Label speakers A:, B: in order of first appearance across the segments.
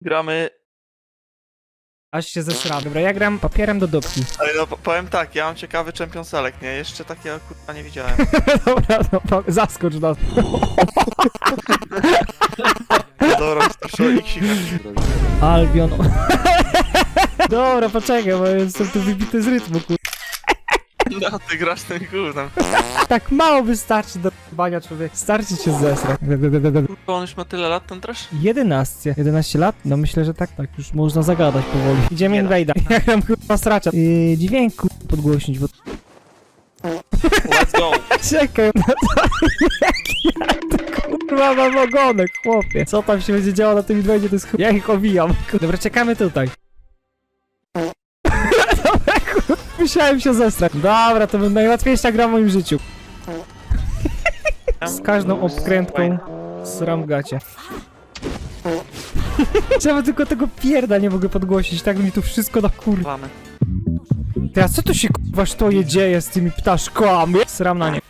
A: Gramy...
B: Aż się zesram. Dobra, ja gram papierem do dupki.
A: Ale no, po- powiem tak, ja mam ciekawy Champion Select, nie? Jeszcze takiego kurwa nie widziałem.
B: Dobra, no, po- zaskocz nas.
A: Dobra, proszę o Xika.
B: Albion. Dobra, poczekaj, bo jestem tu wybity z rytmu, kur...
A: No, ty grasz tym gównem.
B: Tak mało wystarczy do bania człowieka. Starczy cię zesrać.
A: Kurwa, on już ma tyle lat, ten trash?
B: 11. 11 lat? No myślę, że tak, tak. Już można zagadać powoli. Idziemy
A: Nie no.
B: invade'a. Ja gram kurwa stracza. Yy, dźwięk kurwa podgłośnić, bo...
A: Let's go!
B: Czekaj, no to... Jak ja to kurwa mam ogonek, chłopie. Co tam się będzie działo na tym invade'zie, to jest chuj. Ja ich owijam. Dobra, czekamy tutaj. Dobra, kurwa, musiałem się zestrać. Dobra, to będzie najłatwiejsza gra w moim życiu. Z każdą obkrętką sram w gacie. Czemu tylko tego pierda nie mogę podgłosić, tak mi tu wszystko na kur...
A: Mamy.
B: Teraz co tu się kurwa sztoje dzieje z tymi ptaszkami? Sram na nie.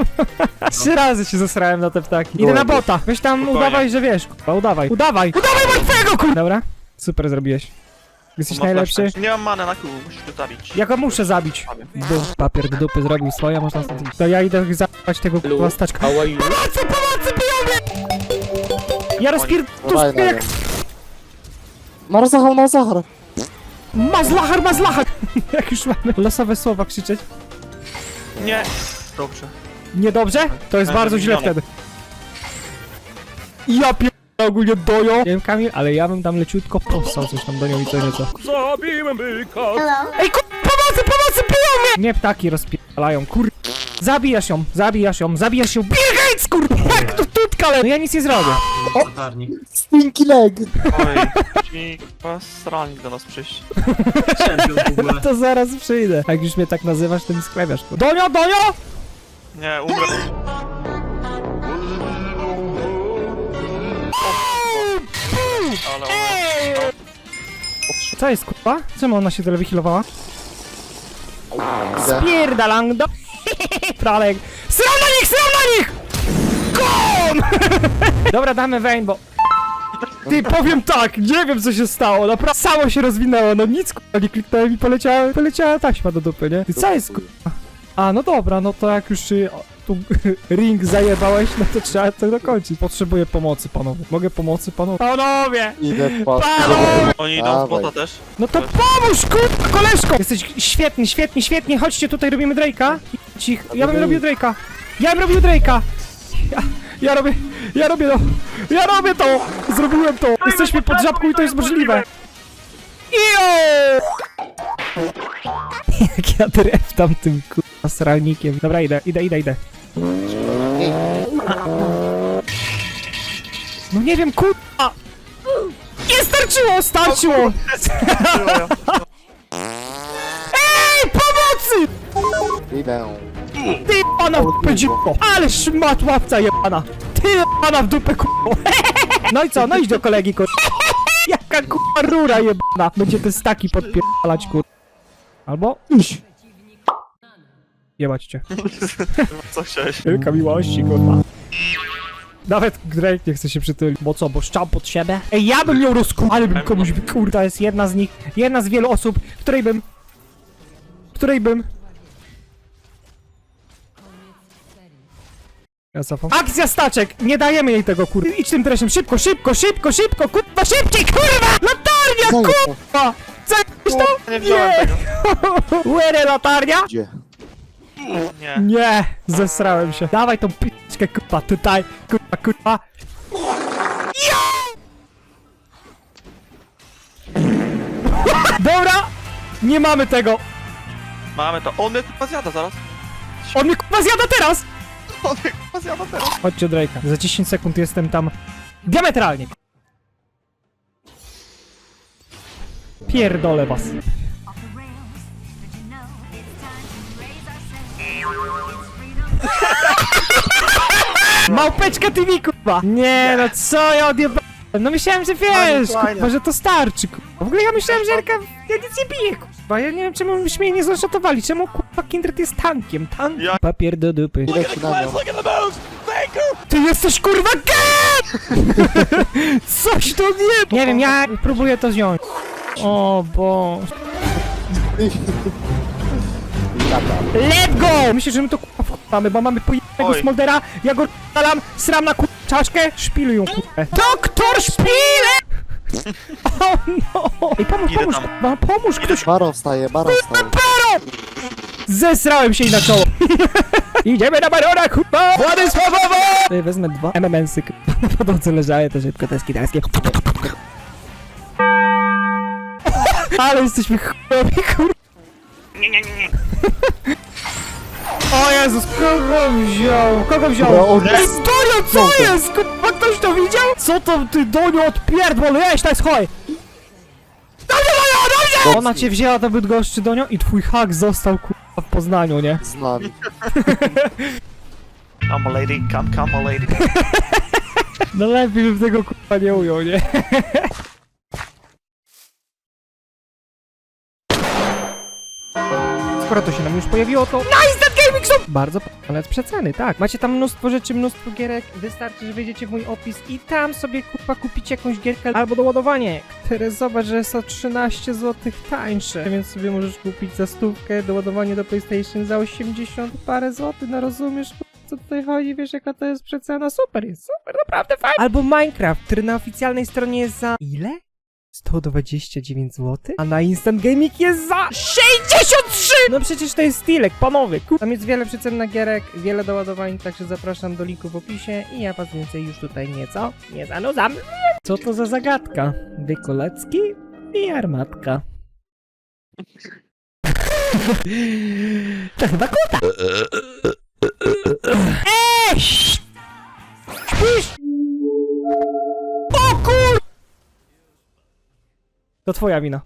B: Trzy razy się zesrałem na te ptaki. Idę na bota. Weź tam
A: Spokojnie.
B: udawaj, że wiesz. Kurwa, udawaj. Udawaj! Udawaj martwego kur... Dobra. Super zrobiłeś. Jesteś najlepszy.
A: Nie mam many na kół, musisz go zabić.
B: Ja go muszę zabić. Du, papier do dupy zrobił swoje, można stąd iść. To ja idę zabrać tego kurwa staczka.
C: How are you?
B: Pomocy, pomocy, pijowie! Ja rozpier... Tu
C: Dawaj,
B: jak...
C: Mar Zahar, Mar Zahar.
B: Mazlachar, mazlachar! Jak już mamy losowe słowa krzyczeć.
A: Nie! Dobrze.
B: Niedobrze? To jest
A: Ale
B: bardzo źle wtedy. Ja pier... ogólnie doją. Nie wiem Kamil, ale ja bym tam leciutko postał coś tam do nią i co nieco.
A: Zabiłem byka!
B: Ej kur... Pomocy, pomocy, piją mnie! Nie ptaki rozpierają, kur... Zabijasz ją, zabijasz ją, zabijasz ją, biegaj skur... Jak to tutka le... No ja nic nie zrobię.
D: Latarnik.
C: Stinky leg.
A: Oj, ci chyba do nas przyjść.
D: Champion w ogóle.
B: To zaraz przyjdę. Jak już mnie tak nazywasz, to mi sklepiasz. kur- Donio, Donio!
A: Nie, umrę. Ale ona...
B: Co jest kurwa? Czemu ona się tyle wychilowała? Spierdalang do... Pralek. Sram na nich, sram na nich! Kom! Dobra, damy Vayne, bo... Ty, powiem tak, nie wiem co się stało, naprawdę samo się rozwinęło, no nic kurwa, nie kliknąłem i poleciała, poleciała taśma do dupy, nie? Ty, co jest kurwa? A, no dobra, no to jak już y, o, tu ring zajebałeś, no to trzeba to dokończyć. Potrzebuję pomocy, panowie. Mogę pomocy, panowie? Panowie!
C: Idę po...
B: Panowie!
A: Oni idą z bota też.
B: No to pomóż, kurwa, koleżko! Jesteś świetny, świetnie, świetnie. Chodźcie, tutaj robimy Drake'a. Cich, ja bym robił Drake'a. Ja bym robił Drake'a. Ja, ja robię, ja robię to. Ja robię to. Zrobiłem to. Jesteśmy pod żabką i to jest możliwe. Ijo! Jak ja dreptam tym kurwa sralnikiem. Dobra, idę, idę, idę, idę. No nie wiem, kurwa! Nie starczyło, starczyło! Ej, pomocy!
C: Idę.
B: Ty pana w dupę dziwko! Ale szmat łapca jebana! Ty pana w dupę kurwa! No i co? No idź do kolegi kur... Jaka kurwa rura jebana! Będzie te staki podpierdalać kur... Albo... Jebać cię.
A: Co chciałeś?
B: Wielka miłości kurwa. Nawet Drake nie chce się przytulić. Bo co, bo szczał pod siebie? Ej, ja bym ją rozku... Ale bym komuś... by- Kurwa, jest jedna z nich. Jedna z wielu osób, której bym... Której bym... Ja cofam. Akcja staczek! Nie dajemy jej tego, kurwa. Idź tym treszem, szybko, szybko, szybko, szybko, kurwa, szybciej, kurwa! Latarnia, kurwa! To?
A: Nie.
B: Łere latarnia?
C: Gdzie?
A: Nie.
B: Nie, zesrałem się. Dawaj tą piczkę, kurwa, tutaj, kurwa, kurwa. Ja! Dobra, nie mamy tego.
A: Mamy to. On mnie chyba zjada zaraz.
B: On mnie kurwa zjada teraz.
A: On mnie chyba zjada teraz.
B: Chodźcie, Drake'a. Za 10 sekund jestem tam diametralnie. Pierdolę was. Małpeczka TV, kurwa! Nie, no co ja odjebałem? No myślałem, że wiesz,
A: fajnie.
B: kurwa, że to starczy, kurwa. W ogóle ja myślałem, że Elka, ja nic nie biję, kurwa. Ja nie wiem, czemu myśmy jej nie zaszatowali. Czemu, kurwa, Kindred jest tankiem? Tank.
A: Ja-
B: Papier do dupy. Ty jesteś kurwa gej! Coś to nie... Nie wiem, ja próbuję to wziąć. O bo... Let go! Myślę, że my to kurwa wchłamy, bo mamy pojebanego
A: Oj.
B: smoldera, ja go dalam, sram na kurwa czaszkę, szpiluj ją kurwa. Doktor szpile! O no! Ej, pomóż,
A: Idę
B: pomóż,
A: tam.
B: kurwa, pomóż ktoś!
C: Baro wstaje, Baro wstaje.
B: Zesrałem się i na czoło! Idziemy na barona, kurwa! Władysławowo! Ej, Wezmę dwa MMS-y, kurwa, na podłodze leżały, to szybko te skitarskie. Ale jesteśmy chujowi, kurwa! O Jezus, kogo wziął? Kogo wziął?
C: Dobra, on
B: Ej,
C: jest-
B: Donio, co jest? Kurwa, ktoś to widział? Co to ty, Donio, odpierdol, jeź, tak schoj! Donio, Donio, Donio! Ona cię wzięła do Bydgoszczy, Donio, i twój hak został, kurwa, w Poznaniu, nie?
C: Z nami.
A: Come lady, come, come lady.
B: No lepiej bym tego, kurwa, nie ujął, nie? Skoro to się nam już pojawiło, to Nice That Gaming Shop! Bardzo nawet przeceny, tak. Macie tam mnóstwo rzeczy, mnóstwo gierek. Wystarczy, że wejdziecie w mój opis i tam sobie kurwa kupicie jakąś gierkę albo doładowanie, które zobacz, że jest o 13 zł tańsze. Więc sobie możesz kupić za stówkę doładowanie do PlayStation za 80 parę złotych, no rozumiesz? co tutaj chodzi, wiesz jaka to jest przecena, super jest, super, naprawdę fajnie. Albo Minecraft, który na oficjalnej stronie jest za... ile? 129 zł? A na Instant Gaming jest za 63! No przecież to jest stylek, panowie, kur... Tam jest wiele przecen na gierek, wiele doładowań, także zapraszam do linku w opisie i ja was więcej już tutaj nieco nie zanudzam. Co to za zagadka? Wykolecki i armatka. To chyba kuta. To twoja wina.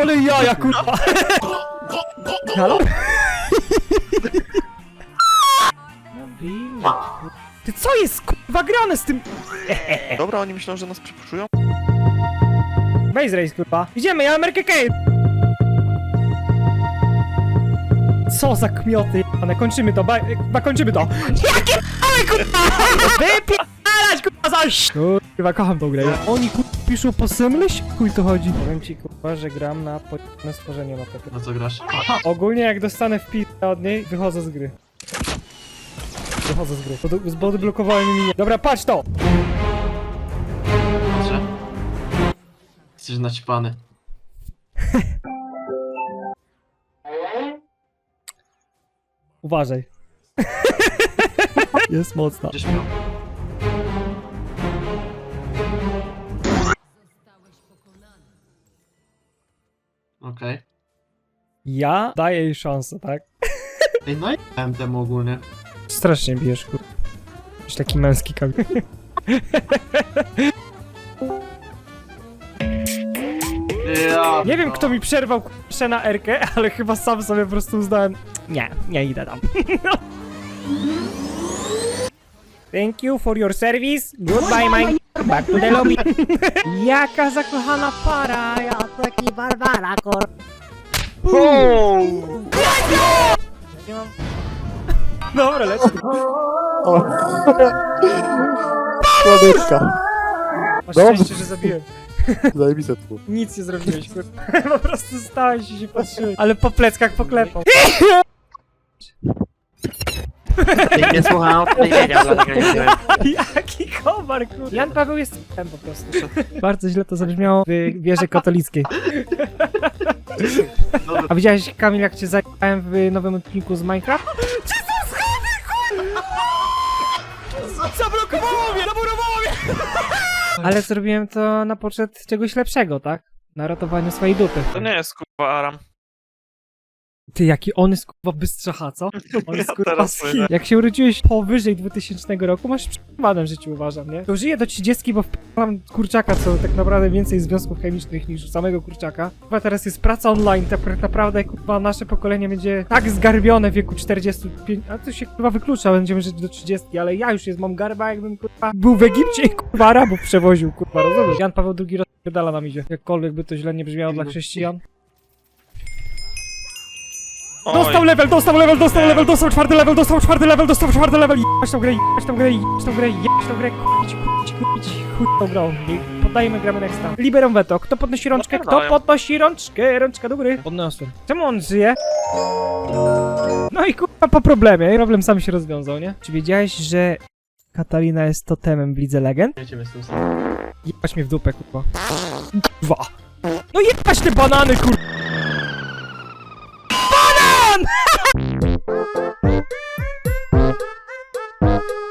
B: Ale jaja, kurwa. Halo? Ty co jest kurwa grane z tym...
A: Dobra, oni myślą, że nas przypuszują?
B: Base race, kurwa. Idziemy, ja Amerykę Kane! Co za kmioty, ale kończymy to, ba, kończymy to. Jakie ale kurwa! Wypierdalać kurwa zaś! Kurwa, kocham tą grę. Oni kurwa piszą po semleś? Chuj to chodzi. Powiem ci kurwa, że gram na pojemne stworzenie na to.
D: Na co grasz?
B: Ogólnie jak dostanę wpis od niej, wychodzę z gry. Wychodzę z gry, bo, bo odblokowałem mi Dobra, patrz to!
D: Patrzę. Jesteś naćpany.
B: Uważaj. Jest mocna.
D: Gdzieś miał.
B: Ja daję jej szansę, tak?
D: Ej, no i dałem temu ogólnie.
B: Strasznie bijesz, kur... Jesteś taki męski kamień.
D: Ja,
B: Nie wiem, kto mi przerwał kurczę na erkę, ale chyba sam sobie po prostu uznałem. Nie, nie idę tam. Thank you for your service. Goodbye, my. Back to the lobby. Jaka zakochana para. Ja taki barbara, kor. Dobra, lecę.
C: O. Słodyczka.
B: Masz
C: Dobrze.
B: szczęście, że zabiłem.
C: Zajebiste tu.
B: Nic nie zrobiłeś, kurwa. Po prostu stałeś i się patrzyłeś. Ale po pleckach poklepał.
E: Nie słucham, to nie wiedział, dlatego nie wiem.
B: Jaki komar, kurwa. Jan Paweł jest s***em po prostu. Bardzo źle to zabrzmiało w wieży katolickiej. A widziałeś, Kamil, jak cię zajęłem w nowym odcinku z Minecraft? Zablokowało mnie, zamurowało mnie! Ale zrobiłem to na poczet czegoś lepszego, tak? Na ratowanie swojej dupy.
A: To nie jest kurwa Aram.
B: Ty, jaki on jest kurwa bystrzacha, co? On jest
A: Ja
B: kurwa
A: teraz
B: z. Jak się urodziłeś powyżej 2000 roku, masz przerwane w życiu, uważam, nie? To żyję do 30, bo wpierdalam kurczaka, co tak naprawdę więcej związków chemicznych niż samego kurczaka. Chyba teraz jest praca online, tak naprawdę kurwa nasze pokolenie będzie tak zgarbione w wieku 45, a to się kurwa wyklucza, będziemy żyć do 30, ale ja już jest, mam garba jakbym kurwa był w Egipcie i kurwa Arabów przewoził, kurwa, rozumiesz? Jan Paweł II rozpierdala nam idzie, jakkolwiek by to źle nie brzmiało dla chrześcijan. Dostał level, dostał level, dostał level, dostał czwarty level, dostał czwarty level, dostał czwarty level. Jebać tą grę, jebać tą grę, jebać tą grę, jebać tą grę, kupić, kupić, kupić, chuj tą grą. I Poddajemy, gramy nexta. Liberą veto. Kto podnosi rączkę? Kto podnosi rączkę? Rączka do góry. Podniosłem. Czemu on żyje? No i kurwa po problemie. Problem sam się rozwiązał, nie? Czy wiedziałeś, że Katalina jest totemem w Lidze Legend?
D: Wiecie, jestem sam.
B: Jebać mnie w dupę, kurwa. Kurwa. No jebać te banany, kurwa. Ha ha ha!